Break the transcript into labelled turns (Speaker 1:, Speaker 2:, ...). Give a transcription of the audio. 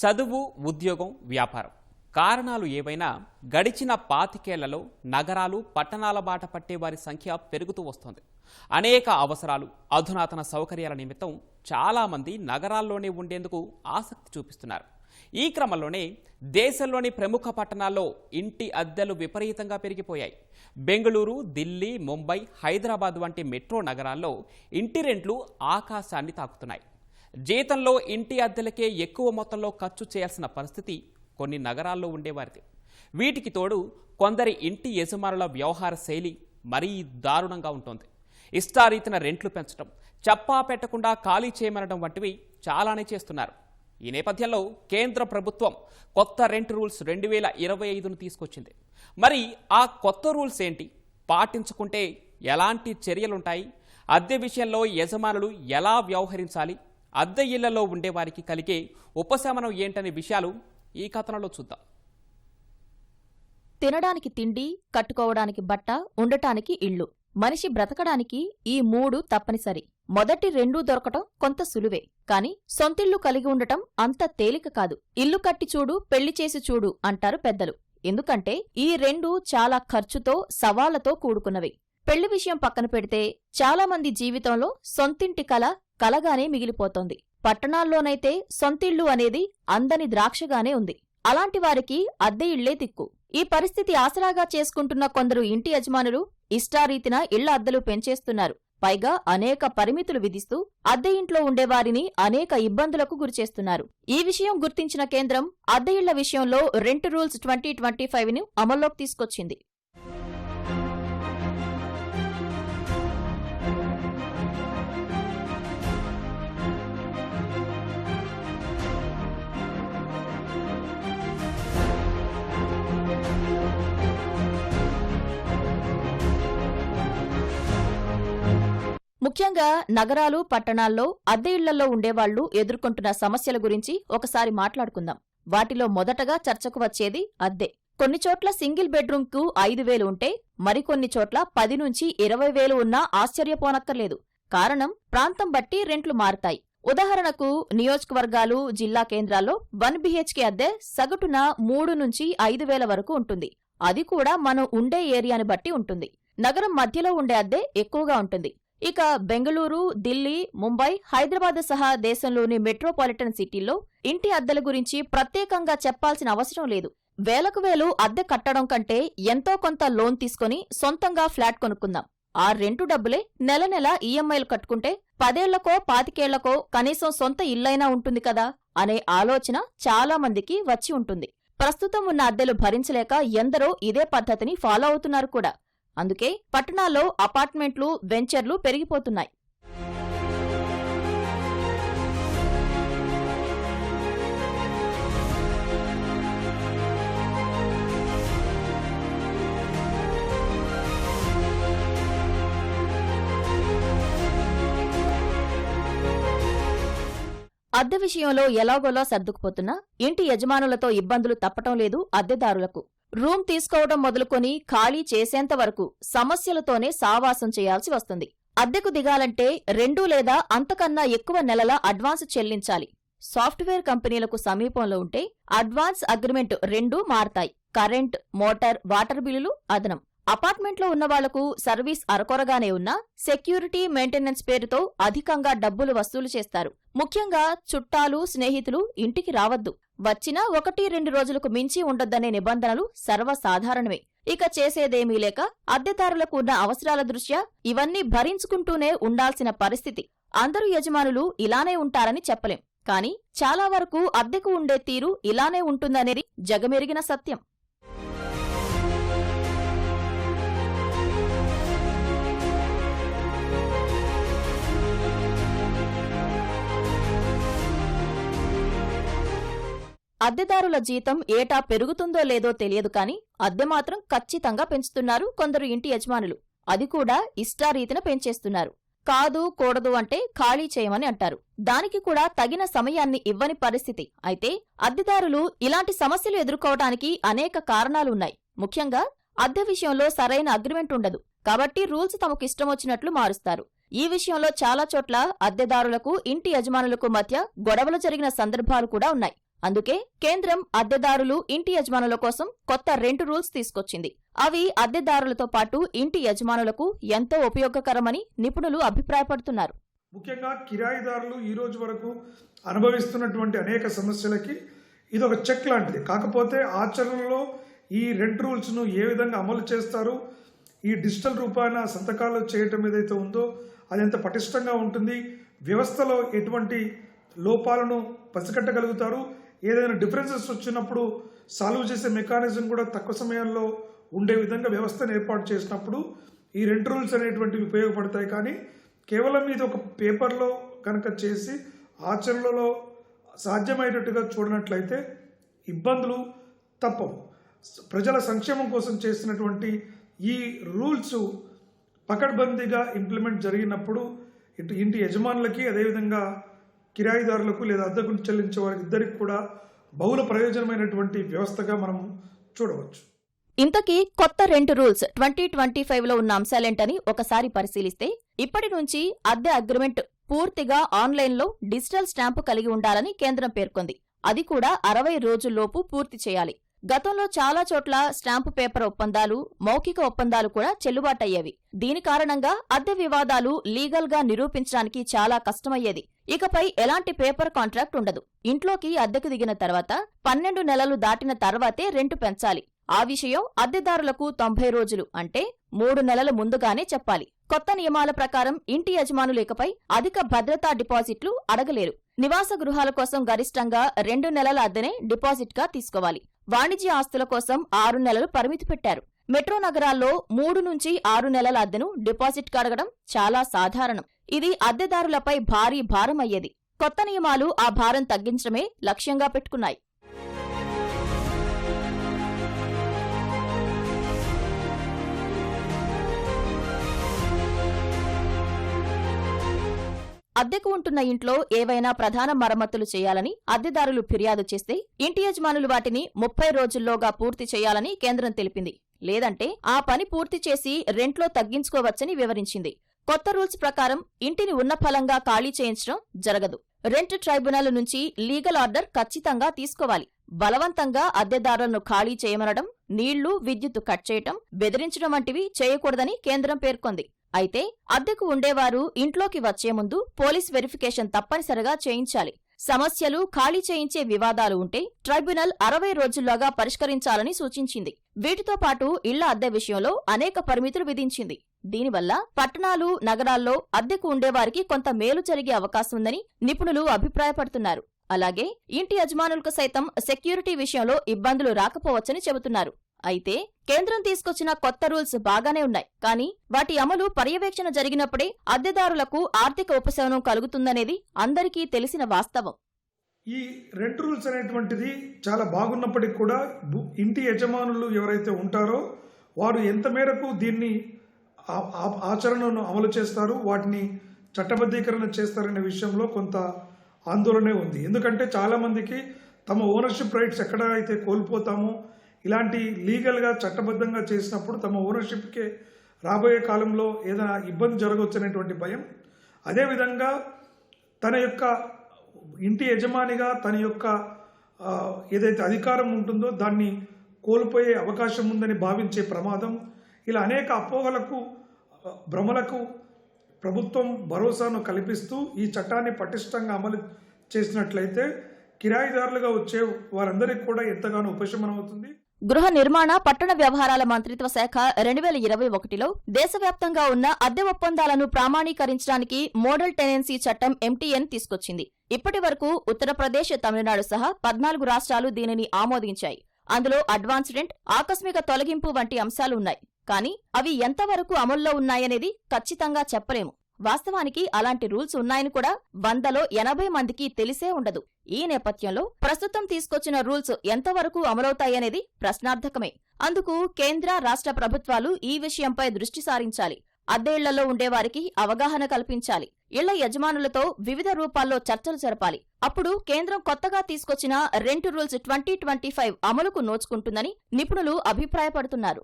Speaker 1: చదువు ఉద్యోగం వ్యాపారం. కారణాలు ఏవైనా గడిచిన పాతికేళ్ళలో నగరాలు పట్టణాల బాట పట్టే వారి సంఖ్య పెరుగుతూ వస్తోంది. అనేక అవసరాలు అధునాతన సౌకర్యాల నిమిత్తం చాలామంది నగరాల్లోనే ఉండేందుకు ఆసక్తి చూపిస్తున్నారు. ఈ క్రమంలోనే దేశంలోని ప్రముఖ పట్టణాల్లో ఇంటి అద్దెలు విపరీతంగా పెరిగిపోయాయి. బెంగళూరు ఢిల్లీ ముంబై హైదరాబాద్ వంటి మెట్రో నగరాల్లో ఇంటి రెంట్లు ఆకాశాన్ని తాకుతున్నాయి. జీతంలో ఇంటి అద్దెలకే ఎక్కువ మొత్తంలో ఖర్చు చేయాల్సిన పరిస్థితి కొన్ని నగరాల్లో ఉండేవారిది. వీటికి తోడు కొందరి ఇంటి యజమానుల వ్యవహార శైలి మరీ దారుణంగా ఉంటుంది. ఇష్టారీతిన రెంట్లు పెంచడం చప్పా పెట్టకుండా ఖాళీ చేయమనడం వంటివి చాలానే చేస్తున్నారు. ఈ నేపథ్యంలో కేంద్ర ప్రభుత్వం కొత్త రెంట్ రూల్స్ రెండు వేల ఇరవై ఐదును తీసుకొచ్చింది. మరి ఆ కొత్త రూల్స్ ఏంటి? పాటించుకుంటే ఎలాంటి చర్యలుంటాయి? అద్దె విషయంలో యజమానులు ఎలా వ్యవహరించాలి? అద్దె ఇళ్ళలో ఉండేవారికి కలిగే ఉపశమనం ఏంటనే విషయాలు ఈ కథనంలో చూద్దాం.
Speaker 2: తినడానికి తిండి కట్టుకోవడానికి బట్ట ఉండటానికి ఇళ్ళు. మనిషి బ్రతకడానికి ఈ మూడు తప్పనిసరి. మొదటి రెండూ దొరకటం కొంత సులువే. కాని సొంతిల్లు కలిగి ఉండటం అంత తేలిక కాదు. ఇల్లు కట్టి చూడు పెళ్ళి చేసి చూడు అంటారు పెద్దలు. ఎందుకంటే ఈ రెండు చాలా ఖర్చుతో సవాళ్ళతో కూడుకున్నవి. పెళ్ళి విషయం పక్కన పెడితే చాలామంది జీవితంలో సొంతింటి కల కలగానే మిగిలిపోతోంది. పట్టణాల్లోనైతే సొంతిళ్ళు అనేది అందని ద్రాక్షగానే ఉంది. అలాంటి వారికి అద్దె ఇళ్ళే దిక్కు. ఈ పరిస్థితి ఆసరాగా చేసుకుంటున్న కొందరు ఇంటి యజమానులు ఇష్టారీతిన ఇళ్ళ అద్దెలు పెంచేస్తున్నారు. పైగా అనేక పరిమితులు విధిస్తూ అద్దె ఇంట్లో ఉండేవారిని అనేక ఇబ్బందులకు గురిచేస్తున్నారు. ఈ విషయం గుర్తించిన కేంద్రం అద్దె ఇళ్ళ విషయంలో రెంట్ రూల్స్ ట్వంటీ ట్వంటీ ఫైవ్ను అమల్లోకి తీసుకొచ్చింది. ముఖ్యంగా నగరాలు పట్టణాల్లో అద్దె ఇళ్ళలో ఉండేవాళ్ళు ఎదుర్కొంటున్న సమస్యల గురించి ఒకసారి మాట్లాడుకుందాం. వాటిలో మొదటగా చర్చకు వచ్చేది అద్దె. కొన్ని చోట్ల సింగిల్ బెడ్రూమ్కు ఐదు వేలు ఉంటే మరికొన్ని చోట్ల పది నుంచి ఇరవై వేలు ఉన్నా ఆశ్చర్యపోనక్కర్లేదు. కారణం ప్రాంతం బట్టి రెంట్లు మారతాయి. ఉదాహరణకు నియోజకవర్గాలు జిల్లా కేంద్రాల్లో వన్ బిహెచ్కే అద్దె సగటున మూడు నుంచి ఐదు వేల వరకు ఉంటుంది. అది కూడా మనం ఉండే ఏరియాని బట్టి ఉంటుంది. నగరం మధ్యలో ఉండే అద్దె ఎక్కువగా ఉంటుంది. ఇక బెంగళూరు ఢిల్లీ ముంబై హైదరాబాద్ సహా దేశంలోని మెట్రోపాలిటన్ సిటీల్లో ఇంటి అద్దెల గురించి ప్రత్యేకంగా చెప్పాల్సిన అవసరం లేదు. వేలకు వేలు అద్దె కట్టడం కంటే ఎంతో కొంత లోన్ తీసుకొని సొంతంగా ఫ్లాట్ కొనుక్కుందాం. ఆ రెంటు డబ్బులే నెల నెల ఈఎంఐలు కట్టుకుంటే పదేళ్ళకో పాతికేళ్ళకో కనీసం సొంత ఇల్లైనా ఉంటుంది కదా అనే ఆలోచన చాలా మందికి వచ్చి ఉంటుంది. ప్రస్తుతం ఉన్న అద్దెలు భరించలేక ఎందరో ఇదే పద్ధతిని ఫాలో అవుతున్నారు కూడా. అందుకే పట్టణాల్లో అపార్ట్మెంట్లు వెంచర్లు పెరిగిపోతున్నాయి. అద్దె విషయంలో ఎలాగోలా సర్దుకుపోతున్నా ఇంటి యజమానులతో ఇబ్బందులు తప్పటం లేదు అద్దెదారులకు. రూమ్ తీసుకోవడం మొదలుకొని ఖాళీ చేసేంత వరకు సమస్యలతోనే సావాసం చేయాల్సి వస్తుంది. అద్దెకు దిగాలంటే రెండు లేదా అంతకన్నా ఎక్కువ నెలల అడ్వాన్స్ చెల్లించాలి. సాఫ్ట్వేర్ కంపెనీలకు సమీపంలో ఉంటే అడ్వాన్స్ అగ్రిమెంట్ రెండూ మారతాయి. కరెంట్ మోటార్ వాటర్ బిల్లులు అదనం. అపార్ట్మెంట్లో ఉన్న వాళ్ళకు సర్వీస్ అరకొరగానే ఉన్నా సెక్యూరిటీ మెయింటెనెన్స్ పేరుతో అధికంగా డబ్బులు వసూలు చేస్తారు. ముఖ్యంగా చుట్టాలు స్నేహితులు ఇంటికి రావద్దు. వచ్చినా ఒకటి రెండు రోజులకు మించి ఉండొద్దనే నిబంధనలు సర్వసాధారణమే. ఇక చేసేదేమీ లేక అద్దెదారులకు ఉన్న అవసరాల దృష్ట్యా ఇవన్నీ భరించుకుంటూనే ఉండాల్సిన పరిస్థితి. అందరూ యజమానులు ఇలానే ఉంటారని చెప్పలేం. కాని చాలా వరకు అద్దెకు ఉండే తీరు ఇలానే ఉంటుందనేది జగమెరిగిన సత్యం. అద్దెదారుల జీతం ఏటా పెరుగుతుందో లేదో తెలియదు కాని అద్దె మాత్రం ఖచ్చితంగా పెంచుతున్నారు కొందరు ఇంటి యజమానులు. అది కూడా ఇష్టారీతిన పెంచేస్తున్నారు. కాదు కూడదు అంటే ఖాళీ చేయమని అంటారు. దానికి కూడా తగిన సమయాన్ని ఇవ్వని పరిస్థితి. అయితే అద్దెదారులు ఇలాంటి సమస్యలు ఎదుర్కోవడానికి అనేక కారణాలున్నాయి ముఖ్యంగా అద్దె విషయంలో సరైన అగ్రిమెంట్ ఉండదు. కాబట్టి రూల్స్ తమకు ఇష్టమొచ్చినట్లు మారుస్తారు. ఈ విషయంలో చాలా చోట్ల అద్దెదారులకు ఇంటి యజమానులకు మధ్య గొడవలు జరిగిన సందర్భాలు కూడా ఉన్నాయి. అందుకే కేంద్రం అద్దెదారులు ఇంటి యజమానుల కోసం కొత్త రెండు రూల్స్ తీసుకొచ్చింది. అవి అద్దెదారులతో పాటు ఇంటి యజమానులకు ఎంతో ఉపయోగకరమని నిపుణులు అభిప్రాయపడుతున్నారు.
Speaker 3: ముఖ్యంగా కిరాయిదారులు ఈ రోజు వరకు అనుభవిస్తున్నటువంటి అనేక సమస్యలకి ఇది ఒక చెక్ లాంటిది. కాకపోతే ఆచరణలో ఈ రెంట్ రూల్స్ను ఏ విధంగా అమలు చేస్తారు ఈ డిజిటల్ రూపాన సంతకాలు చేయటం ఏదైతే ఉందో అది ఎంత పటిష్టంగా ఉంటుంది వ్యవస్థలో ఎటువంటి లోపాలను పసిగట్టగలుగుతారు ఏదైనా డిఫరెన్సెస్ వచ్చినప్పుడు సాల్వ్ చేసే మెకానిజం కూడా తక్కువ సమయంలో ఉండే విధంగా వ్యవస్థను ఏర్పాటు చేసినప్పుడు ఈ రెండు రూల్స్ అనేటువంటివి ఉపయోగపడతాయి. కానీ కేవలం ఇది ఒక పేపర్లో కనుక చేసి ఆచరణలో సాధ్యమయ్యేటట్టుగా చూడనట్లయితే ఇబ్బందులు తప్పవు. ప్రజల సంక్షేమం కోసం చేసినటువంటి ఈ రూల్స్ పకడ్బందీగా ఇంప్లిమెంట్ జరిగినప్పుడు ఇటు ఇంటి యజమానులకి అదేవిధంగా కిరాయిదారులకు లేదా అద్దెకు చెల్లించే వారికి ఇద్దరికి కూడా బహుళ ప్రయోజనమైనటువంటి వ్యవస్థగా మనం చూడవచ్చు.
Speaker 2: ఇంతకీ కొత్త రెండు రూల్స్ ట్వంటీ ట్వంటీ ఫైవ్లో ఉన్న అంశాలేంటని ఒకసారి పరిశీలిస్తే ఇప్పటి నుంచి అద్దె అగ్రిమెంట్ పూర్తిగా ఆన్లైన్లో డిజిటల్ స్టాంపు కలిగి ఉండాలని కేంద్రం పేర్కొంది. అది కూడా అరవై రోజుల్లోపు పూర్తి చేయాలి. గతంలో చాలా చోట్ల స్టాంపు పేపర్ ఒప్పందాలు మౌఖిక ఒప్పందాలు కూడా చెల్లుబాటయ్యేవి. దీని కారణంగా అద్దె వివాదాలు లీగల్గా నిరూపించడానికి చాలా కష్టమయ్యేది. ఇకపై ఎలాంటి పేపర్ కాంట్రాక్ట్ ఉండదు. ఇంట్లోకి అద్దెకు దిగిన తర్వాత పన్నెండు నెలలు దాటిన తర్వాతే రెంటు పెంచాలి. ఆ విషయం అద్దెదారులకు తొంభై రోజులు అంటే మూడు నెలల ముందుగానే చెప్పాలి. కొత్త నియమాల ప్రకారం ఇంటి యజమానులు ఇకపై అధిక భద్రతా డిపాజిట్లు అడగలేరు. నివాస గృహాల కోసం గరిష్టంగా రెండు నెలల అద్దెనే డిపాజిట్గా తీసుకోవాలి. వాణిజ్య ఆస్తుల కోసం ఆరు నెలలు పరిమితి పెట్టారు. మెట్రో నగరాల్లో మూడు నుంచి ఆరు నెలల అద్దెను డిపాజిట్ కడగడం చాలా సాధారణం. ఇది అద్దెదారులపై భారీ భారం అయ్యేది. కొత్త నియమాలు ఆ భారం తగ్గించడమే లక్ష్యంగా పెట్టుకున్నాయి. అద్దెకు ఉంటున్న ఇంట్లో ఏవైనా ప్రధాన మరమ్మతులు చేయాలని అద్దెదారులు ఫిర్యాదు చేస్తే ఇంటి యజమానులు వాటిని ముప్పై రోజుల్లోగా పూర్తి చేయాలని కేంద్రం తెలిపింది. లేదంటే ఆ పని పూర్తి చేసి రెంట్లో తగ్గించుకోవచ్చని వివరించింది. కొత్త రూల్స్ ప్రకారం ఇంటిని ఉన్న ఫలంగా ఖాళీ చేయించడం జరగదు. రెంట్ ట్రైబ్యునల్ నుంచి లీగల్ ఆర్డర్ ఖచ్చితంగా తీసుకోవాలి. బలవంతంగా అద్దెదారులను ఖాళీ చేయమనడం నీళ్ళు విద్యుత్తు కట్ చేయటం బెదిరించడం వంటివి చేయకూడదని కేంద్రం పేర్కొంది. అయితే అద్దెకు ఉండేవారు ఇంట్లోకి వచ్చే ముందు పోలీస్ వెరిఫికేషన్ తప్పనిసరిగా చేయించాలి. సమస్యలు ఖాళీ చేయించే వివాదాలు ఉంటే ట్రైబ్యునల్ అరవై రోజుల్లోగా పరిష్కరించాలని సూచించింది. వీటితో పాటు ఇళ్ళ అద్దె విషయంలో అనేక పరిమితులు విధించింది. దీనివల్ల పట్టణాలు నగరాల్లో అద్దెకు ఉండేవారికి కొంత మేలు జరిగే అవకాశం ఉందని నిపుణులు అభిప్రాయపడుతున్నారు. అలాగే ఇంటి యజమానులకు సైతం సెక్యూరిటీ విషయంలో ఇబ్బందులు రాకపోవచ్చని చెబుతున్నారు. అయితే కేంద్రం తీసుకొచ్చిన కొత్త రూల్స్ బాగానే ఉన్నాయి. కానీ వాటి అమలు పర్యవేక్షణ జరిగినప్పుడే అద్దెదారులకు ఆర్థిక ఉపశమనం కలుగుతుందనేది అందరికీ తెలిసిన వాస్తవం.
Speaker 3: ఈ రెంట్ రూల్స్ అనేటువంటిది చాలా బాగున్నప్పటికీ కూడా ఇంటి యజమానులు ఎవరైతే ఉంటారో వారు ఎంత మేరకు దీన్ని ఆచరణను అమలు చేస్తారు వాటిని చట్టబద్ధీకరణ చేస్తారనే విషయంలో కొంత ఆందోళనే ఉంది. ఎందుకంటే చాలామందికి తమ ఓనర్షిప్ రైట్స్ ఎక్కడ అయితే కోల్పోతామో ఇలాంటి లీగల్గా చట్టబద్ధంగా చేసినప్పుడు తమ ఓనర్షిప్కే రాబోయే కాలంలో ఏదైనా ఇబ్బంది జరగవచ్చు అనేటువంటి భయం అదేవిధంగా తన యొక్క ఇంటి యజమానిగా తన యొక్క ఏదైతే అధికారం ఉంటుందో దాన్ని కోల్పోయే అవకాశం ఉందని భావించే ప్రమాదం. ఇలా అనేక అపోహలకు భ్రమలకు ప్రభుత్వం భరోసాను కల్పిస్తూ ఈ చట్టాన్ని పటిష్టంగా అమలు చేసినట్లయితే కిరాయిదారులుగా వచ్చే వారందరికీ కూడా ఎంతగానో ఉపశమనం అవుతుంది.
Speaker 2: గృహ నిర్మాణ పట్టణ వ్యవహారాల మంత్రిత్వ శాఖ రెండు వేల ఇరవై ఒకటిలో దేశవ్యాప్తంగా ఉన్న అద్దె ఒప్పందాలను ప్రామాణీకరించడానికి మోడల్ టెనెన్సీ చట్టం ఎంటీఎన్ తీసుకొచ్చింది. ఇప్పటి వరకు ఉత్తరప్రదేశ్ తమిళనాడు సహా పద్నాలుగు రాష్ట్రాలు దీనిని ఆమోదించాయి. అందులో అడ్వాన్స్ రెంట్ ఆకస్మిక తొలగింపు వంటి అంశాలు ఉన్నాయి. కానీ అవి ఎంతవరకు అమల్లో ఉన్నాయనేది ఖచ్చితంగా చెప్పలేము. వాస్తవానికి అలాంటి రూల్స్ ఉన్నాయని కూడా వందలో ఎనభై మందికి తెలిసే ఉండదు. ఈ నేపథ్యంలో ప్రస్తుతం తీసుకొచ్చిన రూల్స్ ఎంతవరకు అమలవుతాయనేది ప్రశ్నార్థకమే. అందుకు కేంద్ర రాష్ట్ర ప్రభుత్వాలు ఈ విషయంపై దృష్టి సారించాలి. అద్దె ఇళ్ళలో ఉండేవారికి అవగాహన కల్పించాలి. ఇళ్ళ యజమానులతో వివిధ రూపాల్లో చర్చలు జరపాలి. అప్పుడు కేంద్రం కొత్తగా తీసుకొచ్చిన rent rules twenty twenty five అమలుకు నోచుకుంటుందని నిపుణులు అభిప్రాయపడుతున్నారు.